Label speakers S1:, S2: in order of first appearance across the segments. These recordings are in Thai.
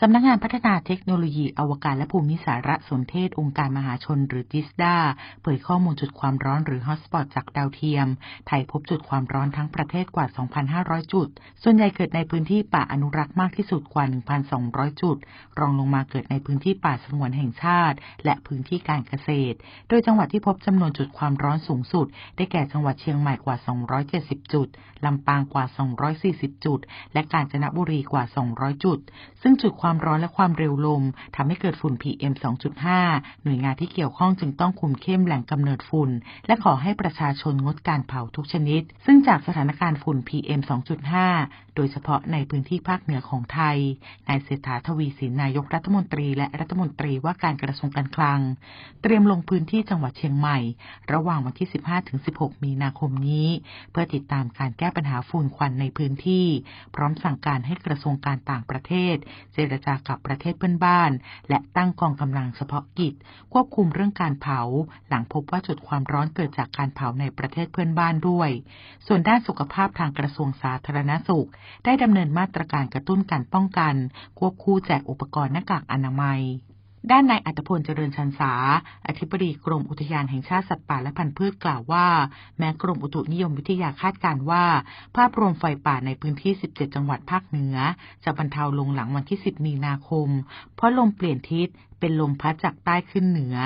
S1: สำนักงานพัฒนาเทคโนโลยี อวกาศและภูมิสารสนเทศ องค์การมหาชนหรือจิสดาเผยข้อมูลจุดความร้อนหรือฮอตสปอตจากดาวเทียม ไทยพบจุดความร้อนทั้งประเทศกว่า 2,500 จุด ส่วนใหญ่เกิดในพื้นที่ป่าอนุรักษ์มากที่สุดกว่า 1,200 จุด รองลงมาเกิดในพื้นที่ป่าสงวนแห่งชาติ และพื้นที่การเกษตร โดยจังหวัดที่พบจำนวนจุดความร้อนสูงสุด ได้แก่จังหวัดเชียงใหม่กว่า 270 จุดลำปางกว่า 240 จุด และกาญจนบุรีกว่า 200 จุด ซึ่งจุดความความร้อนและความเร็วลมทำให้เกิดฝุ่น PM 2.5 หน่วยงานที่เกี่ยวข้องจึงต้องคุมเข้มแหล่งกำเนิดฝุ่น และขอให้ประชาชนงดการเผาทุกชนิด ซึ่งจากสถานการณ์ฝุ่น PM 2.5 โดยเฉพาะในพื้นที่ภาคเหนือของไทย นายเศรษฐาทวีสินนายกรัฐมนตรี และรัฐมนตรีว่าการกระทรวงการคลัง เตรียมลงพื้นที่จังหวัดเชียงใหม่ ระหว่างวันที่ 15-16 มีนาคมนี้ เพื่อติดตามการแก้ปัญหาฝุ่นควันในพื้นที่ พร้อมสั่งการให้กระทรวงการต่างประเทศ เจรจากับประเทศเพื่อนบ้าน และตั้งกองกำลังเฉพาะกิจ ควบคุมเรื่องการเผา หลังพบว่าจุดความร้อนเกิดจากการเผาในประเทศเพื่อนบ้านด้วย ส่วนด้านสุขภาพทางกระทรวงสาธารณสุข ได้ดำเนินมาตรการกระตุ้นการป้องกัน ควบคู่แจกอุปกรณ์หน้ากากอนามัย ด้านนายอัตพลเจริญชันษา อธิบดีกรมอุทยานแห่งชาติสัตว์ป่าและพันธุ์พืชกล่าวว่า แม้กรมอุตุนิยมวิทยาคาดการว่า ภาพรวมไฟป่าในพื้นที่ 17 จังหวัดภาคเหนือ จะบรรเทาลงหลังวันที่ 10 มีนาคม เพราะลมเปลี่ยนทิศเป็นลมพัดจากใต้ขึ้นเหนือ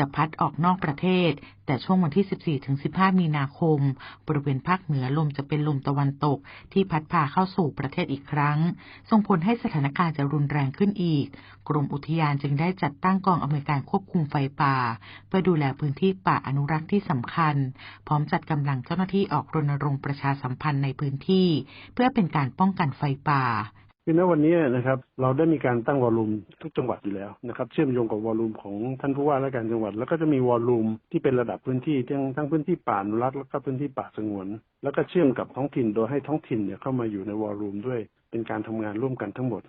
S1: จะพัดออกนอกประเทศ แต่ช่วงวันที่ 14-15 มีนาคม บริเวณภาคเหนือลมจะเป็นลมตะวันตกที่พัดพาเข้าสู่ประเทศอีกครั้ง ส่งผลให้สถานการณ์จะรุนแรงขึ้นอีก กรมอุทยานจึงได้จัดตั้งกองอำนวยการควบคุมไฟป่า เพื่อดูแลพื้นที่ป่าอนุรักษ์ที่สำคัญ พร้อมจัดกำลังเจ้าหน้าที่ออกรณรงค์ประชาสัมพันธ์ในพื้นที่ เพื่อเป็นการป้องกันไฟป่า
S2: คือณวันนี้นะครับเราได้มีการตั้งวอลลุ่มทุกจังหวัดอยู่แล้วนะครับเชื่อมโยงกับวอลลุ่มของท่านผู้ว่าราชการจังหวัด แล้วก็จะมีวอลลุ่มที่เป็นระดับพื้นที่ทั้งทั้งพื้นที่ป่าอนุรักษ์แล้วก็พื้นที่ป่าสงวน แล้วก็เชื่อมกับท้องถิ่นโดยให้ท้องถิ่นเนี่ยเข้ามาอยู่ในวอลลุ่มด้วยเป็นการทำงานร่วมกันทั้งหมด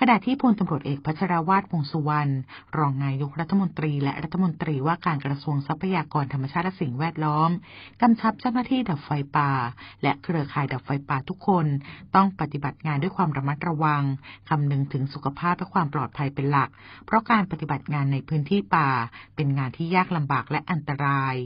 S1: ขณะที่พลตำรวจเอกพัชรวาทวงสุวรรณรองนายกรัฐมนตรีและรัฐมนตรีว่าการกระทรวงทรัพยากรธรรมชาติและสิ่งแวดล้อมกำชับเจ้าหน้าที่ดับไฟป่า และเครือข่ายดับไฟป่าทุกคน ต้องปฏิบัติงานด้วยความระมัดระวังคำนึงถึงสุขภาพและความปลอดภัยเป็นหลัก เพราะการปฏิบัติงานในพื้นที่ป่า เป็นงานที่ยากลำบากและอันตราย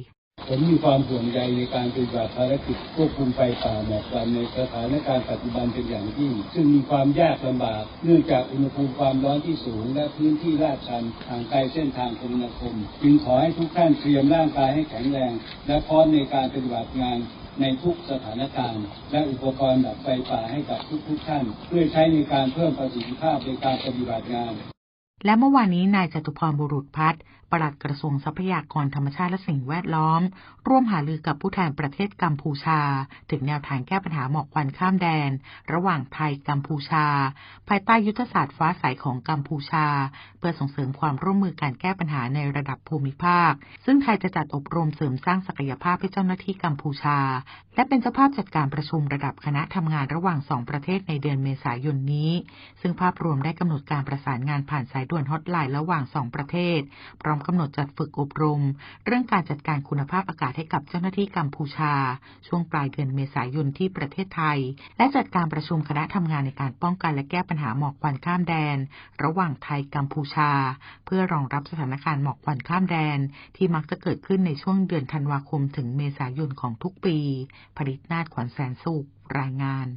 S3: ผมมีความห่วงใยในการปฏิบัติภารกิจควบคุมไฟป่าหมอกควันในสถานการณ์ปัจจุบันเป็นอย่างยิ่งซึ่งมีความยากลำบาก เนื่องจากอุณหภูมิความร้อนที่สูง และพื้นที่ลาดชันทางไกลเส้นทางคมนาคม จึงขอให้ทุกท่านเตรียมร่างกายให้แข็งแรง และพร้อมในการปฏิบัติงานในทุกสถานการณ์ และอุปกรณ์ดับไฟป่าให้กับทุกๆท่าน เพื่อใช้ในการเพิ่มประสิทธิภาพในการปฏิบัติงาน
S1: และเมื่อวานนี้นายจตุพรบุรุษพัฒน์ปลัดกระทรวงทรัพยากรธรรมชาติและสิ่งแวดล้อม ร่วมหารือกับผู้แทนประเทศกัมพูชา ถึงแนวทางแก้ปัญหาหมอกควันข้ามแดน ระหว่างไทยกัมพูชา ภายใต้ยุทธศาสตร์ฟ้าใสของกัมพูชา เพื่อส่งเสริมความร่วมมือการแก้ปัญหาในระดับภูมิภาค ซึ่งไทยจะจัดอบรมเสริมสร้างศักยภาพให้เจ้าหน้าที่กัมพูชา และเป็นเจ้าภาพจัดการประชุมระดับคณะทำงานระหว่างสองประเทศในเดือนเมษายนนี้ ซึ่งภาพรวมได้กำหนดการประสานงานผ่านสายด่วนฮอตไลน์ระหว่างสองประเทศ พร้อมกำหนดจัดฝึกอบรม เรื่องการจัดการคุณภาพอากาศให้กับเจ้าหน้าที่กัมพูชา ช่วงปลายเดือนเมษายนที่ประเทศไทย และจัดการประชุมคณะทำงานในการป้องกันและแก้ปัญหาหมอกควันข้ามแดน ระหว่างไทยกัมพูชา เพื่อรองรับสถานการณ์หมอกควันข้ามแดน ที่มักจะเกิดขึ้นในช่วงเดือนธันวาคมถึงเมษายนของทุกปี ผลิตนาถขวัญแสนสุขรายงาน